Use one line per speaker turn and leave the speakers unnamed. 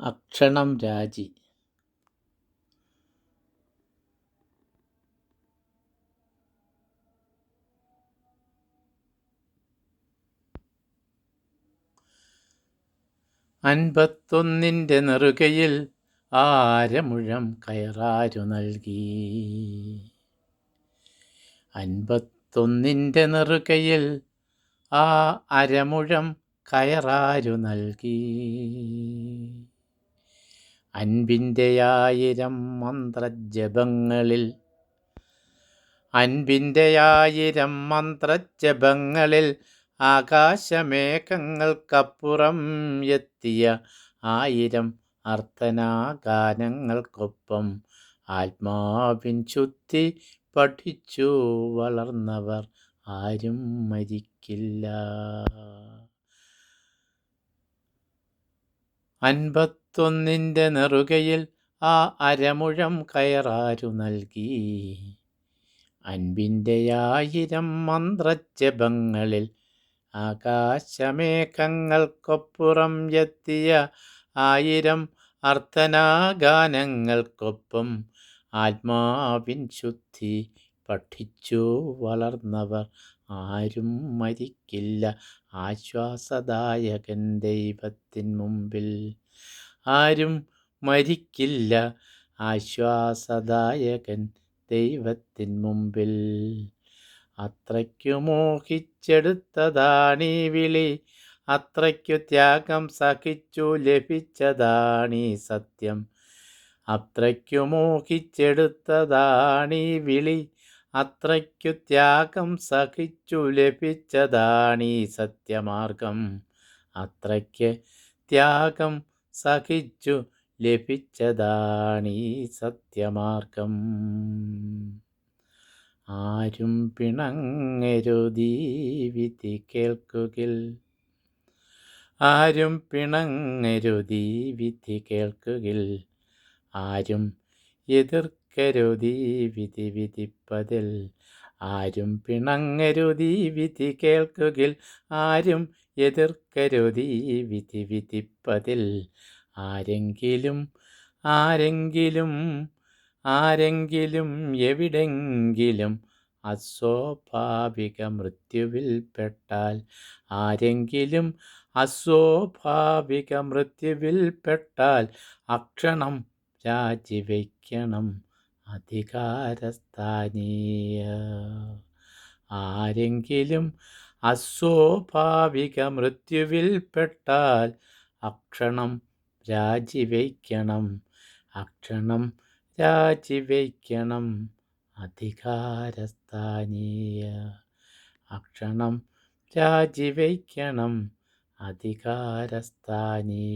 അക്ഷണം രാജി. അൻപത്തൊന്നിന്റെ നെറുകയിൽ ആരമുഴം കയറാരു നൽകി. അൻപത്തൊന്നിന്റെ നെറുകയിൽ ആ അരമുഴം കയറാരു നൽകി. അൻപിന്റെ ആയിരം മന്ത്രജപങ്ങളിൽ. അൻപിന്റെ ആയിരം മന്ത്രജപങ്ങളിൽ ആകാശമേഘങ്ങൾക്കപ്പുറം എത്തിയ ആയിരം അർത്ഥനാഗാനങ്ങൾക്കൊപ്പം ആത്മാവിൻ ശുദ്ധി പഠിച്ചു വളർന്നവർ ആരും മരിക്കില്ല. അൻപത്തൊന്നിന്റെ നെറുകയിൽ ആ അരമുഴം കയറാരു നൽകി. അൻപിന്റെ ആയിരം മന്ത്രജപങ്ങളിൽ ആകാശമേഘങ്ങൾക്കൊപ്പുറം എത്തിയ ആയിരം അർത്ഥനാഗാനങ്ങൾക്കൊപ്പം ആത്മാവിൻ ശുദ്ധി പഠിച്ചു വളർന്നവർ ആരും മരിക്കില്ല ആശ്വാസദായകൻ ദൈവത്തിൻ മുമ്പിൽ. ആരും മരിക്കില്ല ആശ്വാസദായകൻ ദൈവത്തിൻ മുമ്പിൽ. അത്രയ്ക്കു മോഹിച്ചെടുത്തതാണീ വിളി. അത്രയ്ക്കു ത്യാഗം സഹിച്ചു ലഭിച്ചതാണീ സത്യം. അത്രയ്ക്കു മോഹിച്ചെടുത്തതാണീ വിളി. അത്രയ്ക്കു ത്യാഗം സഹിച്ചു ലഭിച്ചതാണീ സത്യമാർഗം. അത്രയ്ക്ക് ത്യാഗം സഹിച്ചു ലഭിച്ചതാണീ സത്യമാർഗം. ആരും പിണങ്ങരുതീ വിധി കേൾക്കുകിൽ. ആരും പിണങ്ങരുതീ വിധി കേൾക്കുകിൽ. ആരും എതിർക്കരുതീ വിധി വിധിപ്പതിൽ. ആരും പിണങ്ങരുതി വിധി കേൾക്കുകിൽ ആരും എതിർക്കരുതി വിധി വിധിപ്പതിൽ. ആരെങ്കിലും ആരെങ്കിലും ആരെങ്കിലും എവിടെങ്കിലും അസ്വാഭാവിക മൃത്യുവിൽപ്പെട്ടാൽ ആരെങ്കിലും അസ്വാഭാവിക മൃത്യുവിൽപ്പെട്ടാൽ അക്ഷണം രാജിവയ്ക്കണം അധികാരസ്ഥാനീയ. ആരെങ്കിലും അസ്വാഭാവിക മൃത്യുവിൽപ്പെട്ടാൽ അക്ഷണം രാജിവയ്ക്കണം. അക്ഷണം രാജിവയ്ക്കണം. അധികാരസ്ഥാനീയ. അക്ഷണം രാജിവയ്ക്കണം. അധികാരസ്ഥാനീയ.